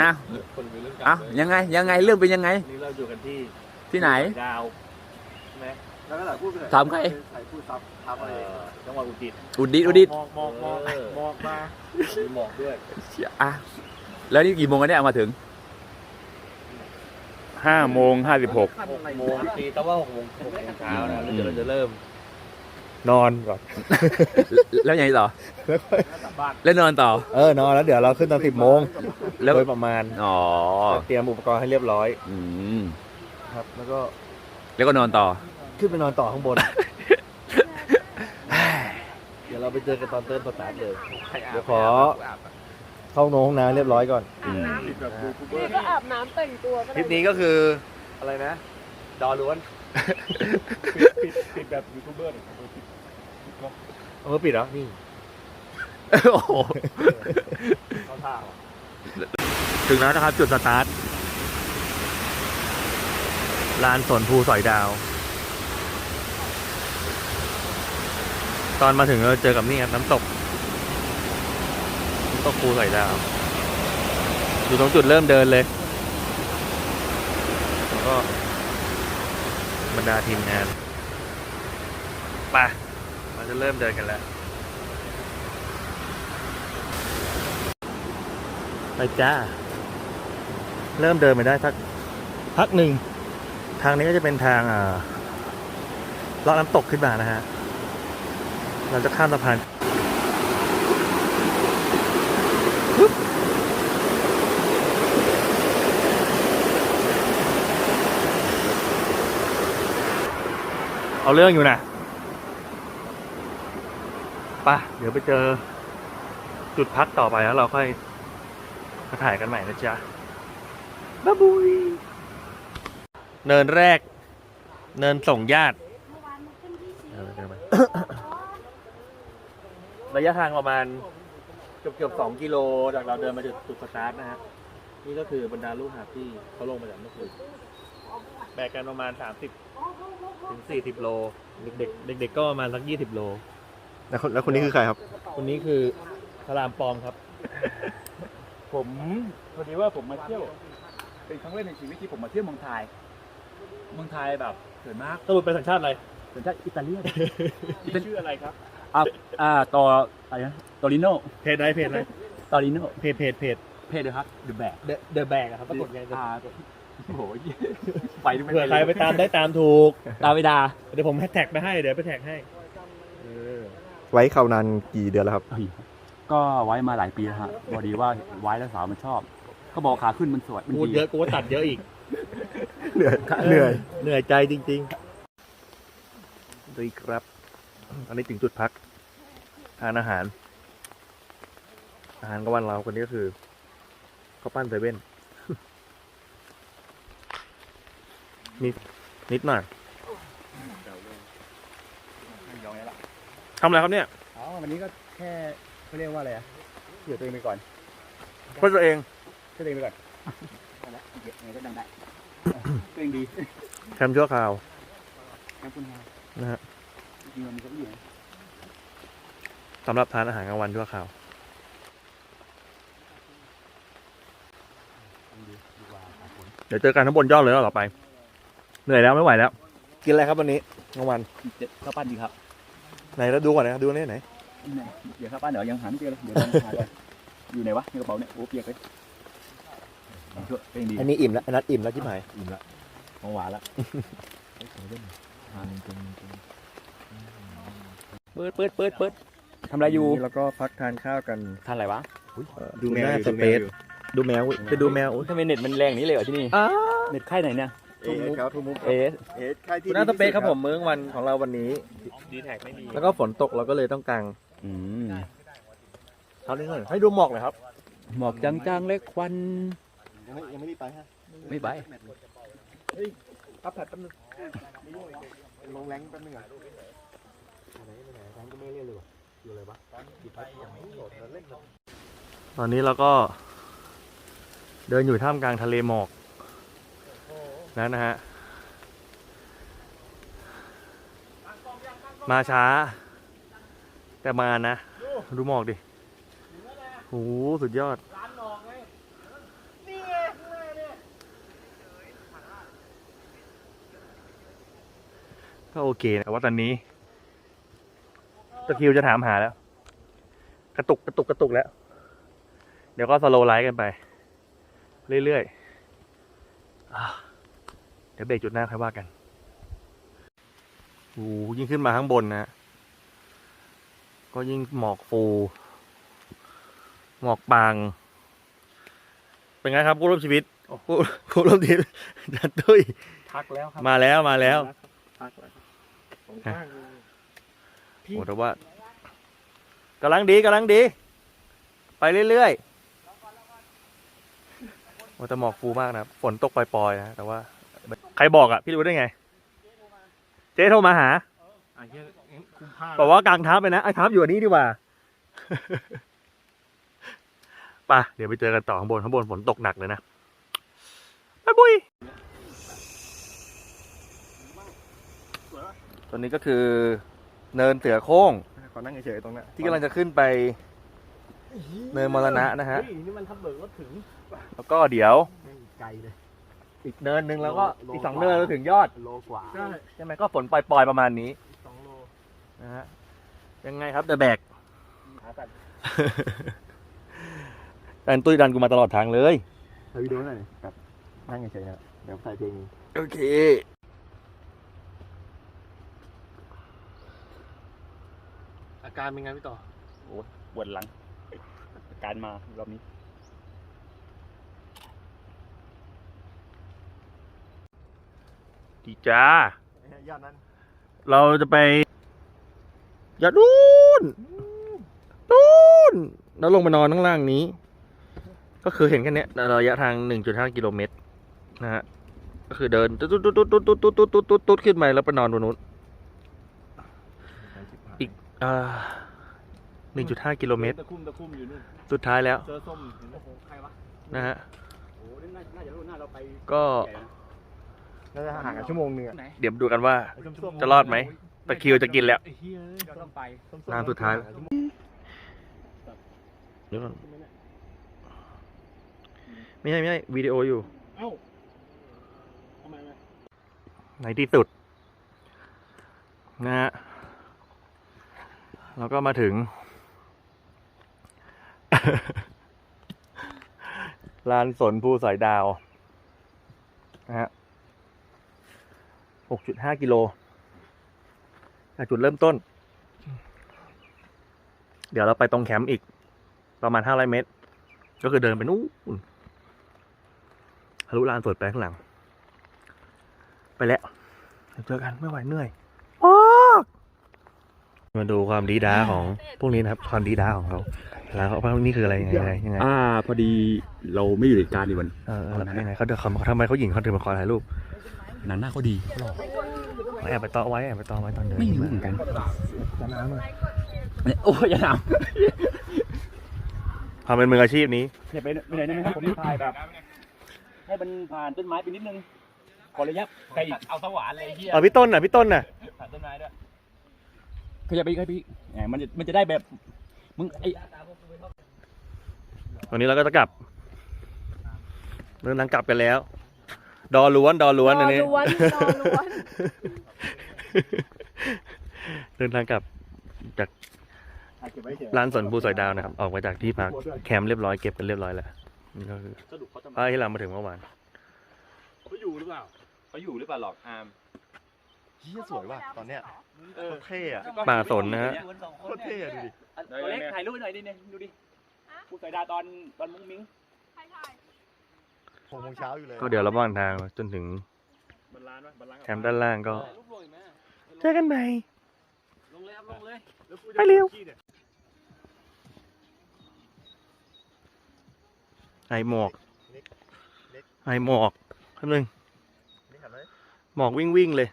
อ้าวคนมีเรื่องอ้าวยังไงยังไงเรื่องเป็นยังไง นี่เราอยู่กันที่ที่ไหนดาวใช่ไหมแล้วก็หลายพูดไปเลยถามใครใส่พูดซับทับอะไรเอ่อจังหวัดอุตรดิตถ์อุดิตอุดิตหมอกหมอกหมอกหมอกมามีหมอกด้วยอะแล้วนี่กี่โมงกันเนี่ยเอามาถึงห้าโมงห้าสิบหกหกโมงตีแต่ว่าหกโมงหกโมงเช้านะแล้วเดี๋ยวเราจะเริ่ม นอนก่อน แล้วยังไงต่อกลับบ้านแล้วนอนต่อ เออนอนแล้วเดี๋ยวเราขึ้นตอนสิบโมงแล้วโดยประมาณอ๋อเตรียมอุปกรณ์ให้เรียบร้อย อืมครับ แล้วก็แล้วก็นอนต่อ ขึ้นไปนอนต่อข้างบน เดี๋ยวเราไปเจอกันตอนเติ้ลสตาร์ทเลยเดี๋ยวขอเข้าห้องน้ำเรียบร้อยก่อนอืมแบบยูทูบเบอนี่ร์ก็อาบน้ำแต่งตัวก็คลิปนี้ก็คืออะไรนะ ดอล้วน ปิดปิดแบบยูทูบเบอร์หน่อยเออปิดเหรอนี่โอ้โหเขาท่าว่ะถึงแล้วนะครับ จุดสตาร์ทลานสนภูสอยดาว ตอนมาถึงเราเจอกับนี่ครับน้ำตกน้ำตกภูสอยดาว อยู่ตรงจุดเริ่มเดินเลยแล้วก็ บรรดาทีมงานไปเราจะเริ่มเดินกันแล้ว ไปจ้า เริ่มเดินไปได้สักพักหนึ่ง ทางนี้ก็จะเป็นทางอ่าเลาะน้ำตกขึ้นมานะฮะ เราจะข้ามสะพาน เอาเรื่องอยู่นะป่ะเดี๋ยวไปเจอ จุดพักต่อไปแล้วเราค่อยมาถ่ายกันใหม่นะจ๊ะบ๊ายบุยเนินแรก เนินส่งญาติระยะทางประมาณเกือบเกือบสองกิโลจากเราเดินมาจุดจุดสตาร์ทนะฮะนี่ก็คือบรรดาลูกหาบที่เขาลงมาจากเมื่อคืน แบกกันประมาณสามสิบถึงสี่สิบโล เด็กๆเด็กๆก็ประมาณสักยี่สิบโล แล้วคนแล้วคนนี้คือใครครับ คนนี้คือพระรามปลอมครับ ผมพอดีว่าผมมาเที่ยว เป็นครั้งแรกในชีวิตที่ผมมาเที่ยวเมืองไทย เมืองไทยแบบสวยมากสรุปเป็นสัญชาติอะไร สัญชาติอิตาเลียนชื่ออะไรครับ อ่าอ่าต่ออะไรนะตอริโนเพจไหนเพจไหนตอริโนเพจเพจเพจเพจเลยครับเดอะแบกเดอะแบกครับปรากฏไงอ่า โอ้โหไปดูไม่เผื่อเป็นใครไปตามได้ตามถูกดาวิดาเดี๋ยวผมแท็กไปให้ เดี๋ยวไปแท็กให้ไว้เขานานกี่เดือนแล้วครับ เฮ้ยก็ไว้มาหลายปีแล้วฮะพอดีว่าไว้แล้วสาวมันชอบก็บอกขาขึ้นมันสวยมันพูดดีเยอะกูว่าตัดเยอะอีก เหนื่อยเหนื่อยเหนื่อยใจจริงดีครับ อันนี้ถึงจุดพักทานอาหาร อาหารกลางวันเราคนนี้ก็คือข้าวปั้นเซเว่น นิด นิดหน่อยทำอะไรครับเนี่ยอ๋อวันนี้ก็แค่เขาเรียกว่าอะไรอะเหยื่อตัวเองไปก่อนเพื่อตัวเองช่วยตัวเองไปก่อนเอาละเหยื่อไงก็ดังได้ตัวเองดีแคมป์ชั่วคราวขอบคุณครับนะฮะจริงๆมันก็อยู่นะสำหรับทานอาหารกลางวันชั่วคราวเดี๋ยวเจอกันทั้งบนยอดเลยแล้วต่อไป เหนื่อยแล้วไม่ไหวแล้ว กินอะไรครับวันนี้กลางวันเดี๋ยวข้าวปั้นดีครับไหนเราดูก่อนนะดูนี่ไหนเนี่ยเดี๋ยวข้าวปั้นเดี๋ยวยังหาไม่เจอเลยเดี๋ยวลองหาก่อนอยู่ไหนวะในกระเป๋าเนี่ยโอ้เปียกเลยเอาช่วยตัวเองดีอันนี้อิ่มแล้วอันนัดอิ่มแล้วที่หมายอิ่มละของหวานละทานจนจนเปิดเปิดเปิดเปิดทำอะไรอยู่แล้วก็พักทานข้าวกันทานอะไรวะดูแมวสเปซดูแมวอุ๊ยจะดูแมวอุ๊ยทำไมเน็ตมันแรงอย่างนี้เลยเหรอที่นี่อ้าเน็ตค่ายไหนเนี่ย เอสครับทุกมุกเอสเอสค่ายที่ดูหน้าสเปซครับผมมื้อกลางวันของเราวันนี้ๆดีแท็กไม่มีแล้วก็ฝนตกเราก็เลยต้องกางอืมเช้านี้หน่อยให้ดูหมอกหน่อยครับ หมอกจางๆเล็กควัน ยังไม่ยังไม่ได้ไปฮะไม่ไปอัพแพดแป๊บนึงลงแรงแป๊บนึงอะตอนนี้เราก็เดินอยู่ท่ามกลางทะเลหมอก นั้นนะฮะ มาช้า แต่มานะ ดูหมอกดิโอ้สุดยอดก็โอเคนะว่าตอนนี้ตะคิวจะถามหาแล้ว กระตุกกระตุกกระตุกแล้ว เดี๋ยวก็สโลไลท์กันไป เรื่อยๆ เดี๋ยวเบรกจุดหน้าค่อยว่ากันโอ้โหยิ่งขึ้นมาข้างบนนะ ก็ยิ่งหมอกฟู หมอกบาง เป็นไงครับผู้ร่วมชีวิตผู้ผู้ร่วมทีมจัดตุ้ยพักแล้วครับมาแล้วมาแล้วพักแล้วครับของข้างเลยโอ้แต่ว่ากำลังดีกำลังดี ไปเรื่อยๆว่าแต่หมอกฟูมากนะครับฝนตกปล่อยๆนะแต่ว่า ใครบอกอะ พี่รู้ได้ไง เจ๊โทรมาหาอะเหี้ยงั้นคุมผ้าบอกว่ากลางทับไปนะไอ้ทับอยู่อันนี้ดีกว่า ไป่ะ เดี๋ยวไปเจอกันต่อข้างบนข้างบนฝนตกหนักเลยนะไปบุยตอนนี้ก็คือเนินเสือโค้ง ขอนั่งเฉยๆตรงนั้นที่กำลังจะขึ้นไปเนินมรณะนะฮะ เฮ้ยนี่มันทับเบิกรถถึง แล้วก็เดี๋ยว ไกลเลย อีกเนินหนึ่งแล้วก็โลอีกสองกว่าเนินเราถึงยอด โลกว่าใช่ใช่ไหมก็ฝนปล่อยๆประมาณนี้สองโลนะฮะยังไงครับเดอะแบก ขาสั่นแต่ตุ้ยดันกูมาตลอดทางเลยถ่ายวิดีโอหน่อยครับนั่งเฉยๆนะเดี๋ยวใส่เพลงโอเค อาการเป็นไงพี่ต่อปวดหลัง การมารอบนี้ ดีจ้า ยอดนั้นเราจะไปยอดนู่นนู่นแล้วลงมานอนข้างล่างนี้ ก็คือเห็นแค่เนี้ยระยะทาง 1.5 กิโลเมตรนะฮะก็คือเดินตุ๊ดตุ๊ดตุ๊ดตุ๊ดตุ๊ดตุ๊ดตุ๊ดตุ๊ดตุ๊ดขึ้นไปแล้วไปนอนบนนู้นอีกอ่า1.5กิโลเมตรตะคุ่มตะคุ่มอยู่นู่นสุดท้ายแล้วเจอส้มเห็นไหมใครวะนะฮะโอ้นี่น่าจะรู้หน้าเราไปก็ น่าจะห่างกันชั่วโมงนึงอะเดี๋ยวดูกันว่าจะรอดไหม ตะคริวจะกินแล้ว ไอ้เฮ้ยต้องไปน้ำสุดท้ายเดี๋ยวก่อนไม่ใช่ไม่ใช่วิดีโออยู่ เอ้าทำไมไหมในที่สุด นะฮะแล้วก็มาถึง ลานสนภูสอยดาวนะฮะ 6.5กิโลจากจุดเริ่มต้น เดี๋ยวเราไปตรงแคมป์อีก ประมาณ500เมตร ก็คือเดินไปนู่นทะลุลานสดไปข้างหลัง ไปแล้วเดี๋ยวเจอกันไม่ไหวเหนื่อยมากมาดูความดีด้าของพวกนี้นะครับความดีด้าของเขาแล้วเขานี่คืออะไรยังไงยังไงยังไงอ่า พอดีเราไม่อยู่ในเหตุการณ์ในวันเออเออยังไงเขาเดือดเขาทำไมเขาหญิงเขาถึงมาขอถ่ายรูป หนังหน้าเขาดีแอบไปต่อไว้แอบไปต่อไว้ตอนเดินไม่รู้เหมือนกันจะน้ำเลยโอ้ยอย่าทความเป็นมืออาชีพนี้อย่าไปไปไหนได้ไหมครับผมถ่ายแบบให้มันผ่านต้นไม้ไปนิดนึงขอระยะไกลอีกเอาสว่านเลยเฮียเอาพี่ต้นน่ะพี่ต้นน่ะผ่านต้นไม้ด้วยำขยับไปอีกครับพี่แหมมันจะมันจะได้แบบมึงไอ้วันนี้เราก็จะกลับเดินทางกลับกันแล้ว ดอล้วนดอล้วนอันนี้ ดอล้วนดอล้วน เดินทางกลับจากถ่ายเก็บไว้เฉยร้านสนภูสอยดาวนะครับ ออกมาจากที่พักแคมป์เรียบร้อยเก็บกันเรียบร้อยแล้วนี่ก็คือสรุปเขาจะมาป้ายที่เรามาถึงเมื่อวานเขาอยู่หรือเปล่าเขาอยู่หรือเปล่าหรอกอาร์มเฮียสวยว่ะตอนเนี้ยโคตรเท่อะป่าสนนะฮะโคตรเท่อะดูดิตัวเล็กถ่ายรูปหน่อยดิเนี่ยดูดิผู้สายดาตอนตอนมุ้งมิ้งใช่ใช่ หกโมงเช้าอยู่เลยก็เดี๋ยวเราบ้างทางจนถึงแคมป์ด้านล่างก็เจอกันใหม่ลงแล้วลงเลยไปเร็วไอหมอกไอหมอกคำหนึ่งหมอกวิ่งวิ่งเลย